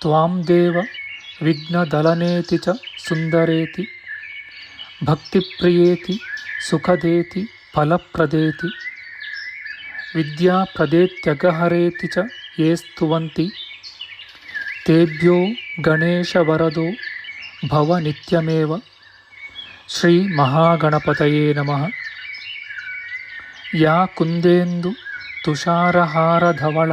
త్వాం దేవ విఘ్నదళనేతి చ సుందరేతి భక్తిప్రియేతి సుఖదేతి ఫలప్రదేతి విద్యా ప్రదేత్యగహరేతి ఏ స్తువంతి తేభ్యో గణేశవరదో భవ భవనిత్యమేవ శ్రీ మహాగణపతయే నమ యా కుందేందు తుషారహారధవళ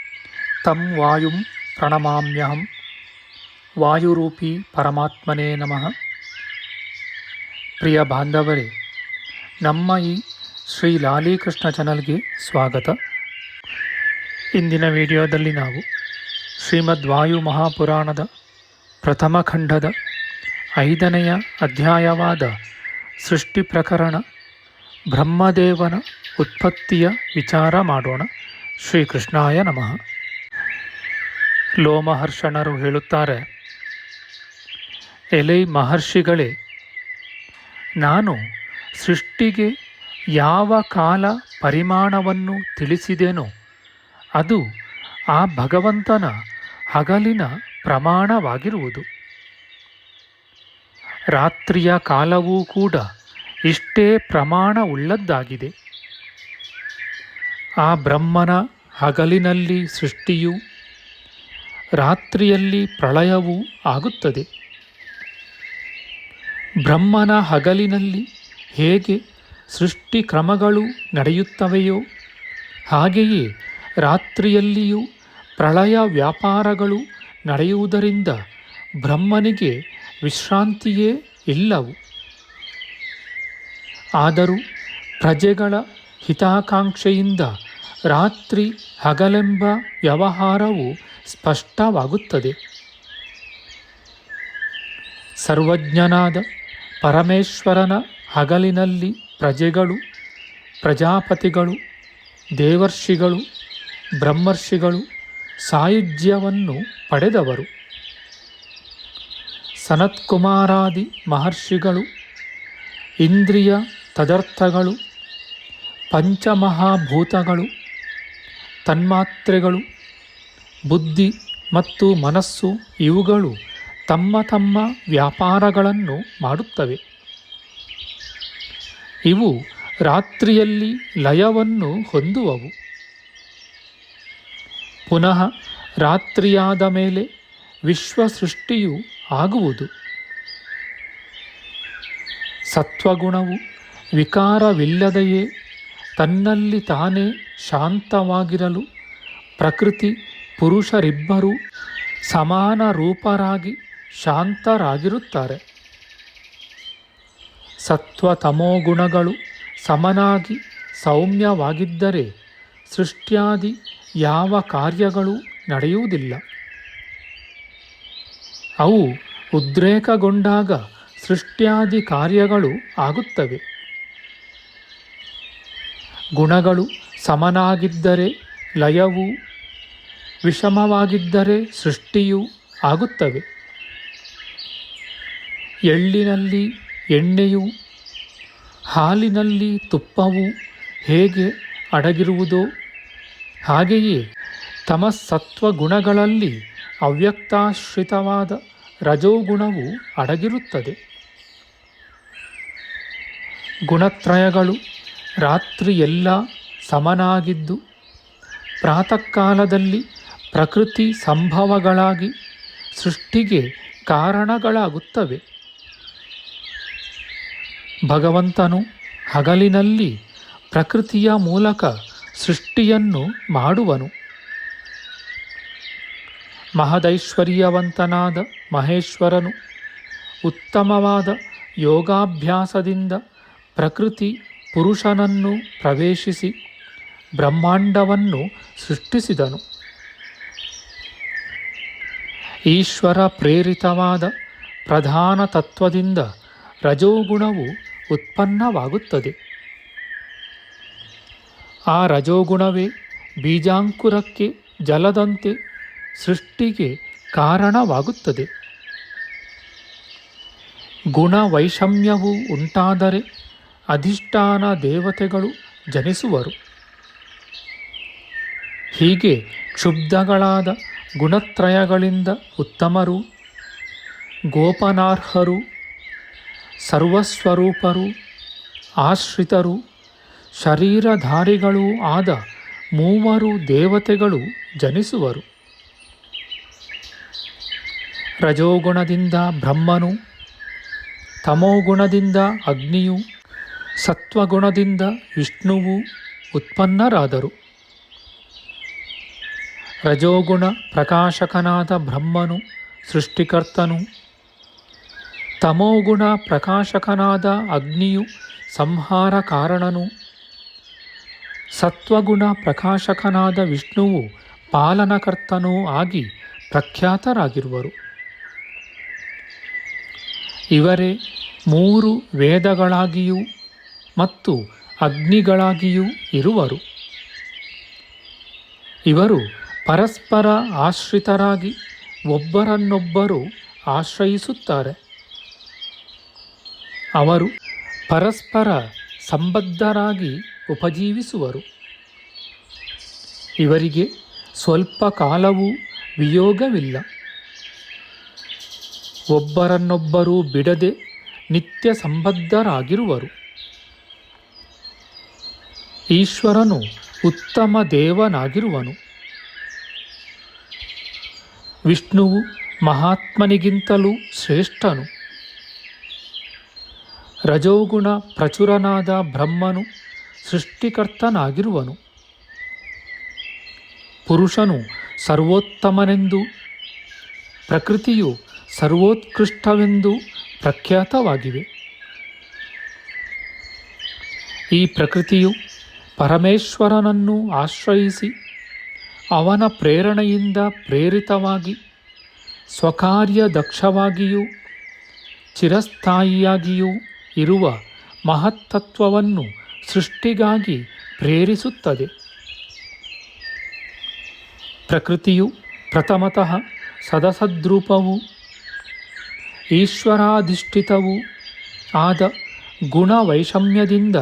ತಂ ವಾಯುಂ ಪ್ರಣಮಾಮ್ಯಹಂ ವಾಯುರೂಪಿ ಪರಮಾತ್ಮನೇ ನಮಃ ಪ್ರಿಯ ಬಾಂಧವರೇ ನಮ್ಮ ಈ ಶ್ರೀ ಲಾಲಿಕೃಷ್ಣ ಚಾನಲ್ಗೆ ಸ್ವಾಗತ ಇಂದಿನ ವಿಡಿಯೋದಲ್ಲಿ ನಾವು ಶ್ರೀಮದ್ ವಾಯು ಮಹಾಪುರಾಣದ ಪ್ರಥಮ ಖಂಡದ ಐದನೆಯ ಅಧ್ಯಾಯವಾದ ಸೃಷ್ಟಿ ಪ್ರಕರಣ ಬ್ರಹ್ಮದೇವನ ಉತ್ಪತ್ತಿಯ ವಿಚಾರ ಮಾಡೋಣ. ಶ್ರೀಕೃಷ್ಣಾಯ ನಮಃ. ಲೋಮಹರ್ಷಣರು ಹೇಳುತ್ತಾರೆ, ಎಲೈ ಮಹರ್ಷಿಗಳೇ, ನಾನು ಸೃಷ್ಟಿಗೆ ಯಾವ ಕಾಲ ಪರಿಮಾಣವನ್ನು ತಿಳಿಸಿದೆನೋ, ಅದು ಆ ಭಗವಂತನ ಹಗಲಿನ ಪ್ರಮಾಣವಾಗಿರುವುದು. ರಾತ್ರಿಯ ಕಾಲವೂ ಕೂಡ ಇಷ್ಟೇ ಪ್ರಮಾಣವುಳ್ಳದ್ದಾಗಿದೆ. ಆ ಬ್ರಹ್ಮನ ಹಗಲಿನಲ್ಲಿ ಸೃಷ್ಟಿಯು ರಾತ್ರಿಯಲ್ಲಿ ಪ್ರಳಯವೂ ಆಗುತ್ತದೆ. ಬ್ರಹ್ಮನ ಹಗಲಿನಲ್ಲಿ ಹೇಗೆ ಸೃಷ್ಟಿ ಕ್ರಮಗಳು ನಡೆಯುತ್ತವೆಯೋ, ಹಾಗೆಯೇ ರಾತ್ರಿಯಲ್ಲಿಯೂ ಪ್ರಳಯ ವ್ಯಾಪಾರಗಳು ನಡೆಯುವುದರಿಂದ ಬ್ರಹ್ಮನಿಗೆ ವಿಶ್ರಾಂತಿಯೇ ಇಲ್ಲವು. ಆದರೂ ಪ್ರಜೆಗಳ ಹಿತಾಕಾಂಕ್ಷೆಯಿಂದ ರಾತ್ರಿ ಹಗಲೆಂಬ ವ್ಯವಹಾರವು ಸ್ಪಷ್ಟವಾಗುತ್ತದೆ. ಸರ್ವಜ್ಞನಾದ ಪರಮೇಶ್ವರನ ಹಗಲಿನಲ್ಲಿ ಪ್ರಜೆಗಳು, ಪ್ರಜಾಪತಿಗಳು, ದೇವರ್ಷಿಗಳು, ಬ್ರಹ್ಮರ್ಷಿಗಳು ಸಾಯುಜ್ಯವನ್ನು ಪಡೆದವರು. ಸನತ್ಕುಮಾರಾದಿ ಮಹರ್ಷಿಗಳು, ಇಂದ್ರಿಯ ತದರ್ಥಗಳು, ಪಂಚಮಹಾಭೂತಗಳು, ತನ್ಮಾತ್ರೆಗಳು ಬುದ್ಧಿ ಮತ್ತು ಮನಸ್ಸು ಇವುಗಳು ತಮ್ಮ ತಮ್ಮ ವ್ಯಾಪಾರಗಳನ್ನು ಮಾಡುತ್ತವೆ. ಇವು ರಾತ್ರಿಯಲ್ಲಿ ಲಯವನ್ನು ಹೊಂದುವವು. ಪುನಃ ರಾತ್ರಿಯಾದ ಮೇಲೆ ವಿಶ್ವ ಸೃಷ್ಟಿಯು ಆಗುವುದು. ಸತ್ವಗುಣವು ವಿಕಾರವಿಲ್ಲದೆಯೇ ತನ್ನಲ್ಲಿ ತಾನೇ ಶಾಂತವಾಗಿರಲು ಪ್ರಕೃತಿ ಪುರುಷರಿಬ್ಬರೂ ಸಮಾನ ರೂಪರಾಗಿ ಶಾಂತರಾಗಿರುತ್ತಾರೆ. ಸತ್ವ ತಮೋಗುಣಗಳು ಸಮನಾಗಿ ಸೌಮ್ಯವಾಗಿದ್ದರೆ ಸೃಷ್ಟ್ಯಾದಿ ಯಾವ ಕಾರ್ಯಗಳು ನಡೆಯುವುದಿಲ್ಲ. ಅವು ಉದ್ರೇಕಗೊಂಡಾಗ ಸೃಷ್ಟ್ಯಾದಿ ಕಾರ್ಯಗಳು ಆಗುತ್ತವೆ. ಗುಣಗಳು ಸಮನಾಗಿದ್ದರೆ ಲಯವು ವಿಷಮವಾಗಿದ್ದರೆ ಸೃಷ್ಟಿಯು ಆಗುತ್ತವೆ ಎಳ್ಳಿನಲ್ಲಿ ಎಣ್ಣೆಯು, ಹಾಲಿನಲ್ಲಿ ತುಪ್ಪವು ಹೇಗೆ ಅಡಗಿರುವುದೋ ಹಾಗೆಯೇ ತಮಸ್ಸತ್ವ ಗುಣಗಳಲ್ಲಿ ಅವ್ಯಕ್ತಾಶ್ರಿತವಾದ ರಜೋಗುಣವು ಅಡಗಿರುತ್ತದೆ. ಗುಣತ್ರಯಗಳು ರಾತ್ರಿಯೆಲ್ಲ ಸಮನಾಗಿದ್ದು ಪ್ರಾತಃ ಕಾಲದಲ್ಲಿ ಪ್ರಕೃತಿ ಸಂಭವಗಳಾಗಿ ಸೃಷ್ಟಿಗೆ ಕಾರಣಗಳಾಗುತ್ತವೆ. ಭಗವಂತನು ಹಗಲಿನಲ್ಲಿ ಪ್ರಕೃತಿಯ ಮೂಲಕ ಸೃಷ್ಟಿಯನ್ನು ಮಾಡುವನು. ಮಹದೈಶ್ವರ್ಯವಂತನಾದ ಮಹೇಶ್ವರನು ಉತ್ತಮವಾದ ಯೋಗಾಭ್ಯಾಸದಿಂದ ಪ್ರಕೃತಿ ಪುರುಷನನ್ನು ಪ್ರವೇಶಿಸಿ ಬ್ರಹ್ಮಾಂಡವನ್ನು ಸೃಷ್ಟಿಸಿದನು. ಈಶ್ವರ ಪ್ರೇರಿತವಾದ ಪ್ರಧಾನ ತತ್ವದಿಂದ ರಜೋಗುಣವು ಉತ್ಪನ್ನವಾಗುತ್ತದೆ. ಆ ರಜೋಗುಣವೇ ಬೀಜಾಂಕುರಕ್ಕೆ ಜಲದಂತೆ ಸೃಷ್ಟಿಗೆ ಕಾರಣವಾಗುತ್ತದೆ. ಗುಣ ವೈಷಮ್ಯವು ಉಂಟಾದರೆ ಅಧಿಷ್ಠಾನ ದೇವತೆಗಳು ಜನಿಸುವರು. ಹೀಗೆ ಕ್ಷುಬ್ಧಗಳಾದ ಗುಣತ್ರಯಗಳಿಂದ ಉತ್ತಮರು, ಗೋಪನಾರ್ಹರು, ಸರ್ವಸ್ವರೂಪರು, ಆಶ್ರಿತರು, ಶರೀರಧಾರಿಗಳೂ ಆದ ಮೂವರು ದೇವತೆಗಳು ಜನಿಸುವರು. ರಜೋಗುಣದಿಂದ ಬ್ರಹ್ಮನು, ತಮೋಗುಣದಿಂದ ಅಗ್ನಿಯು, ಸತ್ವಗುಣದಿಂದ ವಿಷ್ಣುವು ಉತ್ಪನ್ನರಾದರು. ರಜೋಗುಣ ಪ್ರಕಾಶಕನಾದ ಬ್ರಹ್ಮನು, ಸೃಷ್ಟಿಕರ್ತನು. ತಮೋಗುಣ ಪ್ರಕಾಶಕನಾದ ಅಗ್ನಿಯು ಸಂಹಾರ ಕಾರಣನು. ಸತ್ವಗುಣ ಪ್ರಕಾಶಕನಾದ ವಿಷ್ಣುವು ಪಾಲನಕರ್ತನೂ ಆಗಿ ಪ್ರಖ್ಯಾತರಾಗಿರುವರು. ಇವರೇ ಮೂರು ವೇದಗಳಾಗಿಯೂ ಮತ್ತು ಅಗ್ನಿಗಳಾಗಿಯೂ ಇರುವರು. ಇವರು ಪರಸ್ಪರ ಆಶ್ರಿತರಾಗಿ ಒಬ್ಬರನ್ನೊಬ್ಬರು ಆಶ್ರಯಿಸುತ್ತಾರೆ. ಅವರು ಪರಸ್ಪರ ಸಂಬದ್ಧರಾಗಿ ಉಪಜೀವಿಸುವರು. ಇವರಿಗೆ ಸ್ವಲ್ಪ ಕಾಲವೂ ವಿಯೋಗವಿಲ್ಲ. ಒಬ್ಬರನ್ನೊಬ್ಬರು ಬಿಡದೆ ನಿತ್ಯ ಸಂಬದ್ಧರಾಗಿರುವರು. ಈಶ್ವರನು ಉತ್ತಮ ದೇವನಾಗಿರುವನು. ವಿಷ್ಣುವು ಮಹಾತ್ಮನಿಗಿಂತಲೂ ಶ್ರೇಷ್ಠನು. ರಜೋಗುಣ ಪ್ರಚುರನಾದ ಬ್ರಹ್ಮನು ಸೃಷ್ಟಿಕರ್ತನಾಗಿರುವನು. ಪುರುಷನು ಸರ್ವೋತ್ತಮನೆಂದು, ಪ್ರಕೃತಿಯು ಸರ್ವೋತ್ಕೃಷ್ಟವೆಂದು ಪ್ರಖ್ಯಾತವಾಗಿವೆ. ಈ ಪ್ರಕೃತಿಯು ಪರಮೇಶ್ವರನನ್ನು ಆಶ್ರಯಿಸಿ ಅವನ ಪ್ರೇರಣೆಯಿಂದ ಪ್ರೇರಿತವಾಗಿ, ಸ್ವಕಾರ್ಯ ದಕ್ಷವಾಗಿಯೂ, ಚಿರಸ್ಥಾಯಿಯಾಗಿಯೂ ಇರುವ ಮಹತ್ತತ್ವವನ್ನು ಸೃಷ್ಟಿಗಾಗಿ ಪ್ರೇರಿಸುತ್ತದೆ. ಪ್ರಕೃತಿಯು ಪ್ರಥಮತಃ ಸದಸದ್ರೂಪವೂ, ಈಶ್ವರಾಧಿಷ್ಠಿತವೂ ಆದ ಗುಣವೈಷಮ್ಯದಿಂದ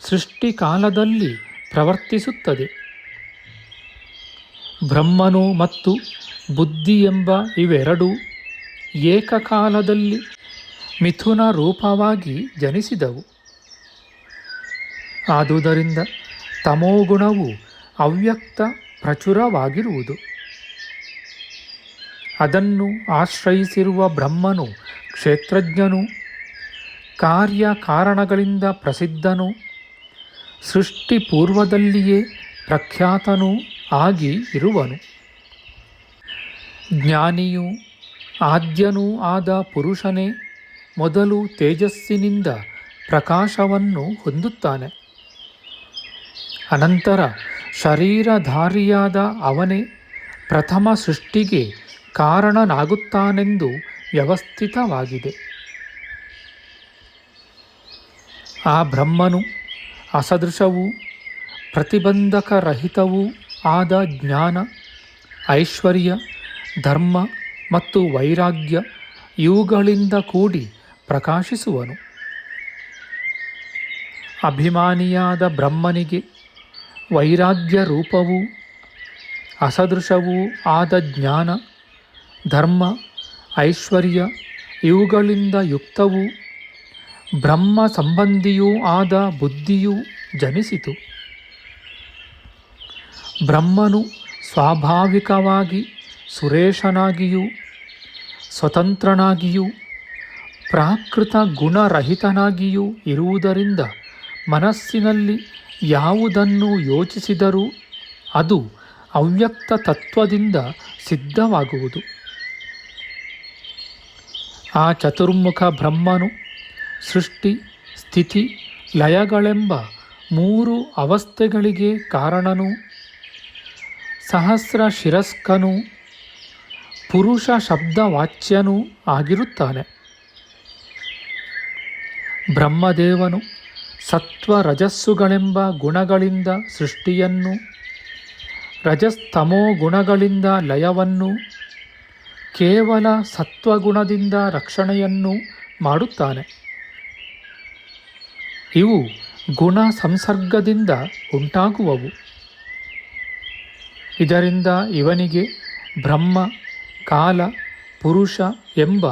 ಸೃಷ್ಟಿಕಾಲದಲ್ಲಿ ಪ್ರವರ್ತಿಸುತ್ತದೆ. ಬ್ರಹ್ಮನು ಮತ್ತು ಬುದ್ಧಿ ಎಂಬ ಇವೆರಡೂ ಏಕಕಾಲದಲ್ಲಿ ಮಿಥುನ ರೂಪವಾಗಿ ಜನಿಸಿದವು. ಆದುದರಿಂದ ತಮೋಗುಣವು ಅವ್ಯಕ್ತ ಪ್ರಚುರವಾಗಿರುವುದು. ಅದನ್ನು ಆಶ್ರಯಿಸಿರುವ ಬ್ರಹ್ಮನು ಕ್ಷೇತ್ರಜ್ಞನು ಕಾರ್ಯ ಕಾರಣಗಳಿಂದ ಪ್ರಸಿದ್ಧನು ಸೃಷ್ಟಿ ಪೂರ್ವದಲ್ಲಿಯೇ ಪ್ರಖ್ಯಾತನೂ. ಆಗಿ ಇರುವನು. ಜ್ಞಾನಿಯೂ ಆದ್ಯನೂ ಆದ ಪುರುಷನೇ ಮೊದಲು ತೇಜಸ್ಸಿನಿಂದ ಪ್ರಕಾಶವನ್ನು ಹೊಂದುತ್ತಾನೆ. ಅನಂತರ ಶರೀರಧಾರಿಯಾದ ಅವನೇ ಪ್ರಥಮ ಸೃಷ್ಟಿಗೆ ಕಾರಣನಾಗುತ್ತಾನೆಂದು ವ್ಯವಸ್ಥಿತವಾಗಿದೆ. ಆ ಬ್ರಹ್ಮನು ಅಸದೃಶವೂ ಪ್ರತಿಬಂಧಕರಹಿತವೂ ಆದ ಜ್ಞಾನ, ಐಶ್ವರ್ಯ, ಧರ್ಮ ಮತ್ತು ವೈರಾಗ್ಯ ಇವುಗಳಿಂದ ಕೂಡಿ ಪ್ರಕಾಶಿಸುವನು. ಅಭಿಮಾನಿಯಾದ ಬ್ರಹ್ಮನಿಗೆ ವೈರಾಗ್ಯ ರೂಪವೂ, ಅಸದೃಶವೂ ಆದ ಜ್ಞಾನ, ಧರ್ಮ, ಐಶ್ವರ್ಯ ಇವುಗಳಿಂದ ಯುಕ್ತವೂ, ಬ್ರಹ್ಮ ಸಂಬಂಧಿಯೂ ಆದ ಬುದ್ಧಿಯೂ ಜನಿಸಿತು. ಬ್ರಹ್ಮನು ಸ್ವಾಭಾವಿಕವಾಗಿ ಸುರೇಶನಾಗಿಯೂ ಸ್ವತಂತ್ರನಾಗಿಯೂ ಪ್ರಾಕೃತ ಗುಣರಹಿತನಾಗಿಯೂ ಇರುವುದರಿಂದ ಮನಸ್ಸಿನಲ್ಲಿ ಯಾವುದನ್ನು ಯೋಚಿಸಿದರೂ ಅದು ಅವ್ಯಕ್ತ ತತ್ವದಿಂದ ಸಿದ್ಧವಾಗುವುದು. ಆ ಚತುರ್ಮುಖ ಬ್ರಹ್ಮನು ಸೃಷ್ಟಿ, ಸ್ಥಿತಿ, ಲಯಗಳೆಂಬ ಮೂರು ಅವಸ್ಥೆಗಳಿಗೆ ಕಾರಣನೂ ಸಹಸ್ರ ಶಿರಸ್ಕನೂ, ಪುರುಷ ಶಬ್ದವಾಚ್ಯನೂ ಆಗಿರುತ್ತಾನೆ. ಬ್ರಹ್ಮದೇವನು ಸತ್ವ ರಜಸ್ಸುಗಳೆಂಬ ಗುಣಗಳಿಂದ ಸೃಷ್ಟಿಯನ್ನು, ರಜಸ್ತಮೋ ಗುಣಗಳಿಂದ ಲಯವನ್ನು, ಕೇವಲ ಸತ್ವಗುಣದಿಂದ ರಕ್ಷಣೆಯನ್ನು ಮಾಡುತ್ತಾನೆ. ಇವು ಗುಣ ಸಂಸರ್ಗದಿಂದ ಉಂಟಾಗುವವು. ಇದರಿಂದ ಇವನಿಗೆ ಬ್ರಹ್ಮ, ಕಾಲ, ಪುರುಷ ಎಂಬ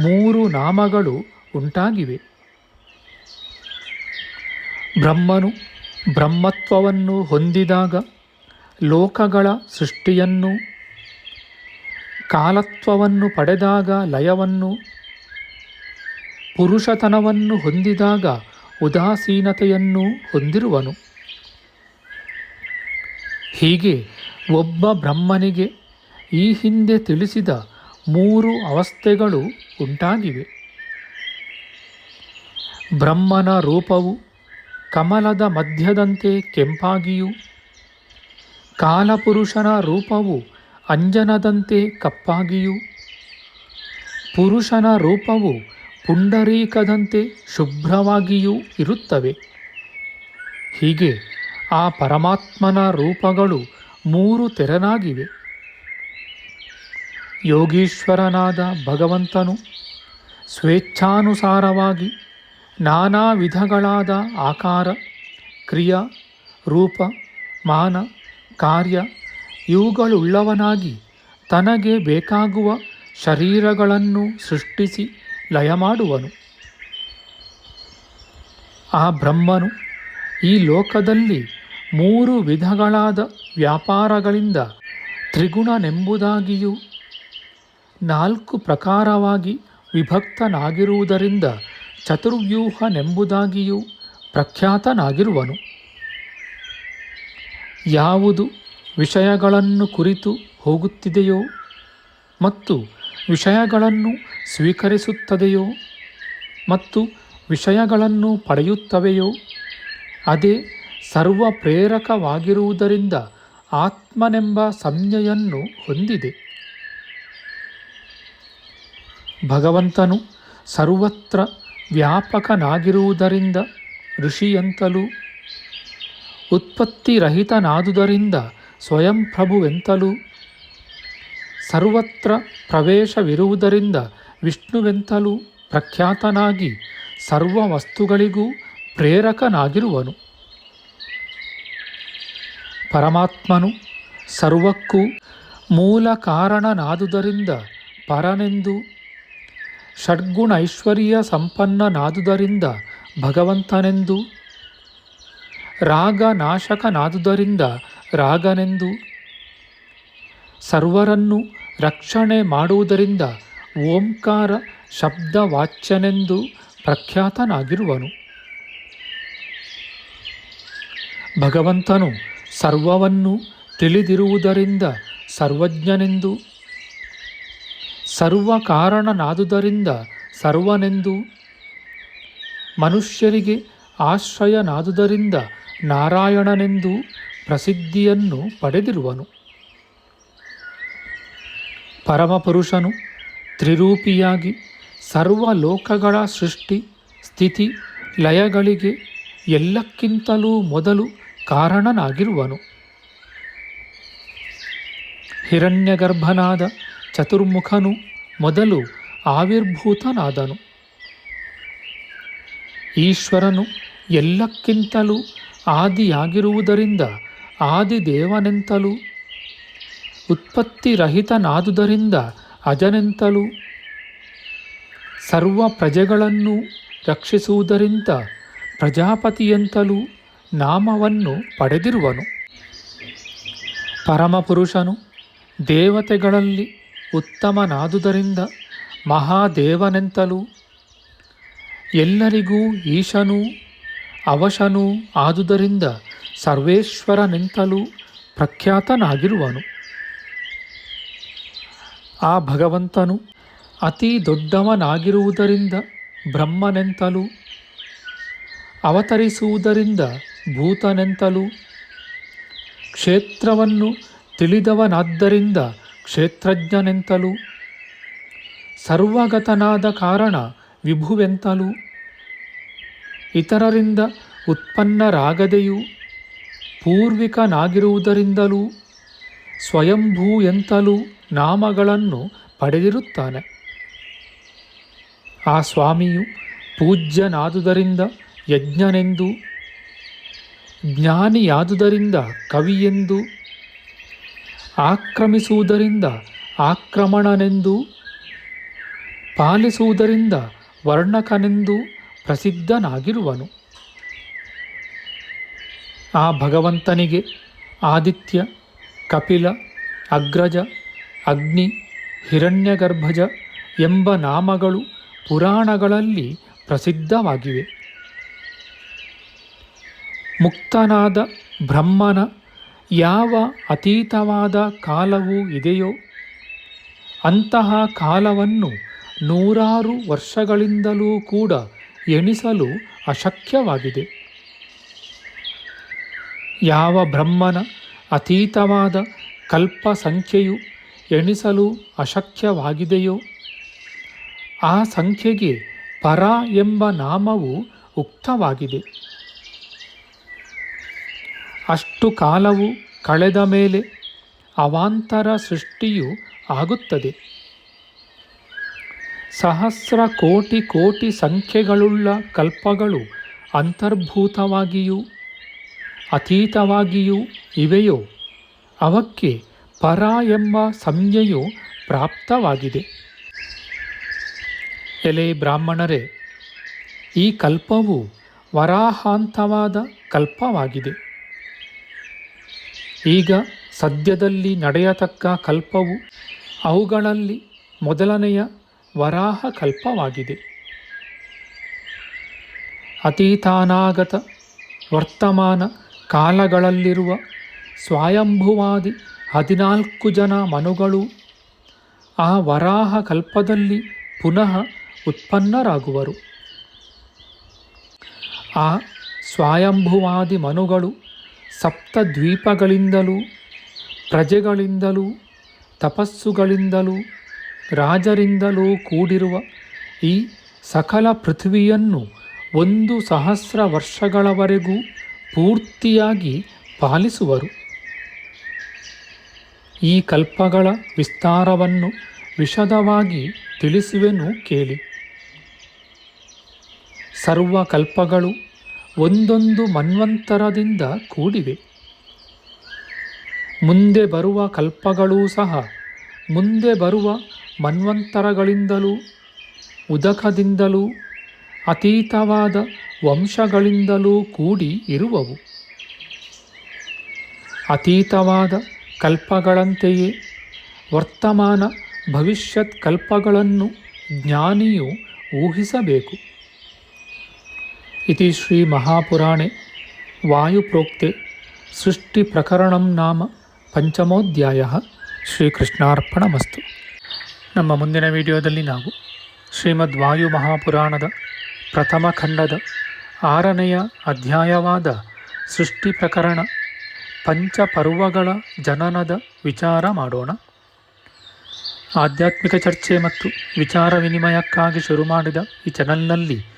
ಮೂರು ನಾಮಗಳು ಉಂಟಾಗಿವೆ. ಬ್ರಹ್ಮನು ಬ್ರಹ್ಮತ್ವವನ್ನು ಹೊಂದಿದಾಗ ಲೋಕಗಳ ಸೃಷ್ಟಿಯನ್ನು, ಕಾಲತ್ವವನ್ನು ಪಡೆದಾಗ ಲಯವನ್ನು, ಪುರುಷತನವನ್ನು ಹೊಂದಿದಾಗ ಉದಾಸೀನತೆಯನ್ನು ಹೊಂದಿರುವನು. ಹೀಗೆ ಒಬ್ಬ ಬ್ರಹ್ಮನಿಗೆ ಈ ಹಿಂದೆ ತಿಳಿಸಿದ ಮೂರು ಅವಸ್ಥೆಗಳು ಉಂಟಾಗಿವೆ. ಬ್ರಹ್ಮನ ರೂಪವು ಕಮಲದ ಮಧ್ಯದಂತೆ ಕೆಂಪಾಗಿಯೂ, ಕಾಲಪುರುಷನ ರೂಪವು ಅಂಜನದಂತೆ ಕಪ್ಪಾಗಿಯೂ, ಪುರುಷನ ರೂಪವು ಪುಂಡರೀಕದಂತೆ ಶುಭ್ರವಾಗಿಯೂ ಇರುತ್ತವೆ. ಹೀಗೆ ಆ ಪರಮಾತ್ಮನ ರೂಪಗಳು ಮೂರು ತೆರನಾಗಿವೆ. ಯೋಗೀಶ್ವರನಾದ ಭಗವಂತನು ಸ್ವೇಚ್ಛಾನುಸಾರವಾಗಿ ನಾನಾ ವಿಧಗಳಾದ ಆಕಾರ, ಕ್ರಿಯಾ, ರೂಪ, ಮಾನ, ಕಾರ್ಯ ಇವುಗಳುಳ್ಳವನಾಗಿ ತನಗೆ ಬೇಕಾಗುವ ಶರೀರಗಳನ್ನು ಸೃಷ್ಟಿಸಿ ಲಯ ಮಾಡುವನು ಆ ಬ್ರಹ್ಮನು ಈ ಲೋಕದಲ್ಲಿ ಮೂರು ವಿಧಗಳಾದ ವ್ಯಾಪಾರಗಳಿಂದ ತ್ರಿಗುಣನೆಂಬುದಾಗಿಯೂ ನಾಲ್ಕು ಪ್ರಕಾರವಾಗಿ ವಿಭಕ್ತನಾಗಿರುವುದರಿಂದ ಚತುರ್ವ್ಯೂಹನೆಂಬುದಾಗಿಯೂ ಪ್ರಖ್ಯಾತನಾಗಿರುವನು. ಯಾವುದು ವಿಷಯಗಳನ್ನು ಕುರಿತು ಹೋಗುತ್ತಿದೆಯೋ ಮತ್ತು ವಿಷಯಗಳನ್ನು ಸ್ವೀಕರಿಸುತ್ತದೆಯೋ ಮತ್ತು ವಿಷಯಗಳನ್ನು ಪಡೆಯುತ್ತವೆಯೋ, ಅದೇ ಸರ್ವ ಪ್ರೇರಕವಾಗಿರುವುದರಿಂದ ಆತ್ಮನೆಂಬ ಸಂಜ್ಞೆಯನ್ನು ಹೊಂದಿದೆ. ಭಗವಂತನು ಸರ್ವತ್ರ ವ್ಯಾಪಕನಾಗಿರುವುದರಿಂದ ಋಷಿಯಂತಲೂ ಉತ್ಪತ್ತಿರಹಿತನಾದುದರಿಂದ ಸ್ವಯಂ ಪ್ರಭುವೆಂತಲೂ ಸರ್ವತ್ರ ಪ್ರವೇಶವಿರುವುದರಿಂದ ವಿಷ್ಣುವೆಂತಲೂ ಪ್ರಖ್ಯಾತನಾಗಿ ಸರ್ವ ವಸ್ತುಗಳಿಗೂ ಪ್ರೇರಕನಾಗಿರುವನು. ಪರಮಾತ್ಮನು ಸರ್ವಕ್ಕೂ ಮೂಲ ಕಾರಣನಾದುದರಿಂದ ಪರನೆಂದು, ಷಡ್ಗುಣ ಐಶ್ವರ್ಯ ಸಂಪನ್ನನಾದುದರಿಂದ ಭಗವಂತನೆಂದು, ರಾಗ ನಾಶಕನಾದುದರಿಂದ ರಾಗನೆಂದು, ಸರ್ವರನ್ನು ರಕ್ಷಣೆ ಮಾಡುವುದರಿಂದ ಓಂಕಾರ ಶಬ್ದವಾಚ್ಯನೆಂದು ಪ್ರಖ್ಯಾತನಾಗಿರುವನು. ಭಗವಂತನು ಸರ್ವವನ್ನು ತಿಳಿದಿರುವುದರಿಂದ ಸರ್ವಜ್ಞನೆಂದು ಸರ್ವ ಕಾರಣನಾದುದರಿಂದ ಸರ್ವನೆಂದು, ಮನುಷ್ಯರಿಗೆ ಆಶ್ರಯನಾದುದರಿಂದ ನಾರಾಯಣನೆಂದು ಪ್ರಸಿದ್ಧಿಯನ್ನು ಪಡೆದಿರುವನು. ಪರಮಪುರುಷನು ತ್ರಿರೂಪಿಯಾಗಿ ಸರ್ವ ಲೋಕಗಳ ಸೃಷ್ಟಿ, ಸ್ಥಿತಿ, ಲಯಗಳಿಗೆ ಎಲ್ಲಕ್ಕಿಂತಲೂ ಮೊದಲು ಕಾರಣನಾಗಿರುವನು. ಹಿರಣ್ಯಗರ್ಭನಾದ ಚತುರ್ಮುಖನು ಮೊದಲು ಆವಿರ್ಭೂತನಾದನು. ಈಶ್ವರನು ಎಲ್ಲಕ್ಕಿಂತಲೂ ಆದಿಯಾಗಿರುವುದರಿಂದ ಆದಿದೇವನೆಂತಲೂ, ಉತ್ಪತ್ತಿರಹಿತನಾದುದರಿಂದ ಅಜನೆಂತಲೂ ಸರ್ವ ಪ್ರಜೆಗಳನ್ನು ರಕ್ಷಿಸುವುದರಿಂದ ಪ್ರಜಾಪತಿಯಂತಲೂ ನಾಮವನ್ನು ಪಡೆದಿರುವನು. ಪರಮಪುರುಷನು ದೇವತೆಗಳಲ್ಲಿ ಉತ್ತಮನಾದುದರಿಂದ ಮಹಾದೇವನೆಂತಲೂ ಎಲ್ಲರಿಗೂ ಈಶನೂ ಅವಶನೂ ಆದುದರಿಂದ ಸರ್ವೇಶ್ವರನೆಂತಲೂ ಪ್ರಖ್ಯಾತನಾಗಿರುವನು. ಆ ಭಗವಂತನು ಅತಿ ದೊಡ್ಡವನಾಗಿರುವುದರಿಂದ ಬ್ರಹ್ಮನೆಂತಲೂ ಅವತರಿಸುವುದರಿಂದ ಭೂತನೆಂತಲೂ ಕ್ಷೇತ್ರವನ್ನು ತಿಳಿದವನಾದ್ದರಿಂದ ಕ್ಷೇತ್ರಜ್ಞನೆಂತಲೂ ಸರ್ವಗತನಾದ ಕಾರಣ ವಿಭುವೆಂತಲೂ ಇತರರಿಂದ ಉತ್ಪನ್ನರಾಗದೆಯೂ ಪೂರ್ವಿಕನಾಗಿರುವುದರಿಂದಲೂ ಸ್ವಯಂಭೂ ಎಂತಲೂ ನಾಮಗಳನ್ನು ಪಡೆದಿರುತ್ತಾನೆ. ಆ ಸ್ವಾಮಿಯು ಪೂಜ್ಯನಾದುದರಿಂದ ಯಜ್ಞನೆಂದು ಜ್ಞಾನಿಯಾದುದರಿಂದ, ಕವಿಯೆಂದು ಆಕ್ರಮಿಸುವುದರಿಂದ, ಆಕ್ರಮಣನೆಂದು ಪಾಲಿಸುವುದರಿಂದ ವರ್ಣಕನೆಂದು ಪ್ರಸಿದ್ಧನಾಗಿರುವನು. ಆ ಭಗವಂತನಿಗೆ ಆದಿತ್ಯ, ಕಪಿಲ, ಅಗ್ರಜ, ಅಗ್ನಿ, ಹಿರಣ್ಯಗರ್ಭಜ ಎಂಬ ನಾಮಗಳು ಪುರಾಣಗಳಲ್ಲಿ ಪ್ರಸಿದ್ಧವಾಗಿವೆ. ಮುಕ್ತನಾದ ಬ್ರಹ್ಮನ ಯಾವ ಅತೀತವಾದ ಕಾಲವೂ ಇದೆಯೋ ಅಂತಹ ಕಾಲವನ್ನು ನೂರಾರು ವರ್ಷಗಳಿಂದಲೂ ಕೂಡ ಎಣಿಸಲು ಅಶಕ್ಯವಾಗಿದೆ. ಯಾವ ಬ್ರಹ್ಮನ ಅತೀತವಾದ ಕಲ್ಪ ಸಂಖ್ಯೆಯು ಎಣಿಸಲು ಅಶಕ್ಯವಾಗಿದೆಯೋ ಆ ಸಂಖ್ಯೆಗೆ ಪರ ಎಂಬ ನಾಮವು ಉಕ್ತವಾಗಿದೆ. ಅಷ್ಟು ಕಾಲವು ಕಳೆದ ಮೇಲೆ ಅವಾಂತರ ಸೃಷ್ಟಿಯು ಆಗುತ್ತದೆ. ಸಹಸ್ರ ಕೋಟಿ ಕೋಟಿ ಸಂಖ್ಯೆಗಳುಳ್ಳ ಕಲ್ಪಗಳು ಅಂತರ್ಭೂತವಾಗಿಯೂ ಅತೀತವಾಗಿಯೂ ಇವೆಯೋ? ಅವಕ್ಕೆ ಪರ ಎಂಬ ಸಂಜ್ಞೆಯು ಪ್ರಾಪ್ತವಾಗಿದೆ. ಎಲೆ ಬ್ರಾಹ್ಮಣರೇ, ಈ ಕಲ್ಪವು ವರಾಹಾಂತವಾದ ಕಲ್ಪವಾಗಿದೆ. ಈಗ ಸದ್ಯದಲ್ಲಿ ನಡೆಯತಕ್ಕ ಕಲ್ಪವು ಅವುಗಳಲ್ಲಿ ಮೊದಲನೆಯ ವರಾಹ ಕಲ್ಪವಾಗಿದೆ ಅತೀತಾನಾಗತ ವರ್ತಮಾನ ಕಾಲಗಳಲ್ಲಿರುವ ಸ್ವಯಂಭುವಾದಿ ಹದಿನಾಲ್ಕು ಜನ ಮನುಗಳು ಆ ವರಾಹ ಕಲ್ಪದಲ್ಲಿ ಪುನಃ ಉತ್ಪನ್ನರಾಗುವರು. ಆ ಸ್ವಯಂಭುವಾದಿ ಮನುಗಳು ಸಪ್ತದ್ವೀಪಗಳಿಂದಲೂ, ಪ್ರಜೆಗಳಿಂದಲೂ, ತಪಸ್ಸುಗಳಿಂದಲೂ, ರಾಜರಿಂದಲೂ ಕೂಡಿರುವ ಈ ಸಕಲ ಪೃಥ್ವಿಯನ್ನು ಒಂದು ಸಹಸ್ರ ವರ್ಷಗಳವರೆಗೂ ಪೂರ್ತಿಯಾಗಿ ಪಾಲಿಸುವರು. ಈ ಕಲ್ಪಗಳ ವಿಸ್ತಾರವನ್ನು ವಿಶದವಾಗಿ ತಿಳಿಸುವೆನು ಕೇಳಿ. ಸರ್ವ ಕಲ್ಪಗಳು ಒಂದೊಂದು ಮನ್ವಂತರದಿಂದ ಕೂಡಿವೆ. ಮುಂದೆ ಬರುವ ಕಲ್ಪಗಳೂ ಸಹ, ಮುಂದೆ ಬರುವ ಮನ್ವಂತರಗಳಿಂದಲೂ, ಉದಕದಿಂದಲೂ, ಅತೀತವಾದ ವಂಶಗಳಿಂದಲೂ ಕೂಡಿ ಇರುವವು. ಅತೀತವಾದ ಕಲ್ಪಗಳಂತೆಯೇ ವರ್ತಮಾನ ಭವಿಷ್ಯತ್ ಕಲ್ಪಗಳನ್ನು ಜ್ಞಾನಿಯು ಊಹಿಸಬೇಕು. ಇತಿ ಶ್ರೀ ಮಹಾಪುರಾಣೆ ವಾಯುಪ್ರೋಕ್ತೆ ಸೃಷ್ಟಿಪ್ರಕರಣಂ ನಾಮ ಪಂಚಮೋಧ್ಯಾಯ ಶ್ರೀಕೃಷ್ಣಾರ್ಪಣಮಸ್ತು ನಮ್ಮ ಮುಂದಿನ ವಿಡಿಯೋದಲ್ಲಿ ನಾವು ಶ್ರೀಮದ್ ವಾಯು ಮಹಾಪುರಾಣದ ಪ್ರಥಮ ಖಂಡದ ಆರನೆಯ ಅಧ್ಯಾಯವಾದ ಸೃಷ್ಟಿ ಪ್ರಕರಣ ಪಂಚಪರ್ವಗಳ ಜನನದ ವಿಚಾರ ಮಾಡೋಣ. ಆಧ್ಯಾತ್ಮಿಕ ಚರ್ಚೆ ಮತ್ತು ವಿಚಾರ ವಿನಿಮಯಕ್ಕಾಗಿ ಶುರು ಮಾಡಿದ ಈ ಚಾನಲ್ನಲ್ಲಿ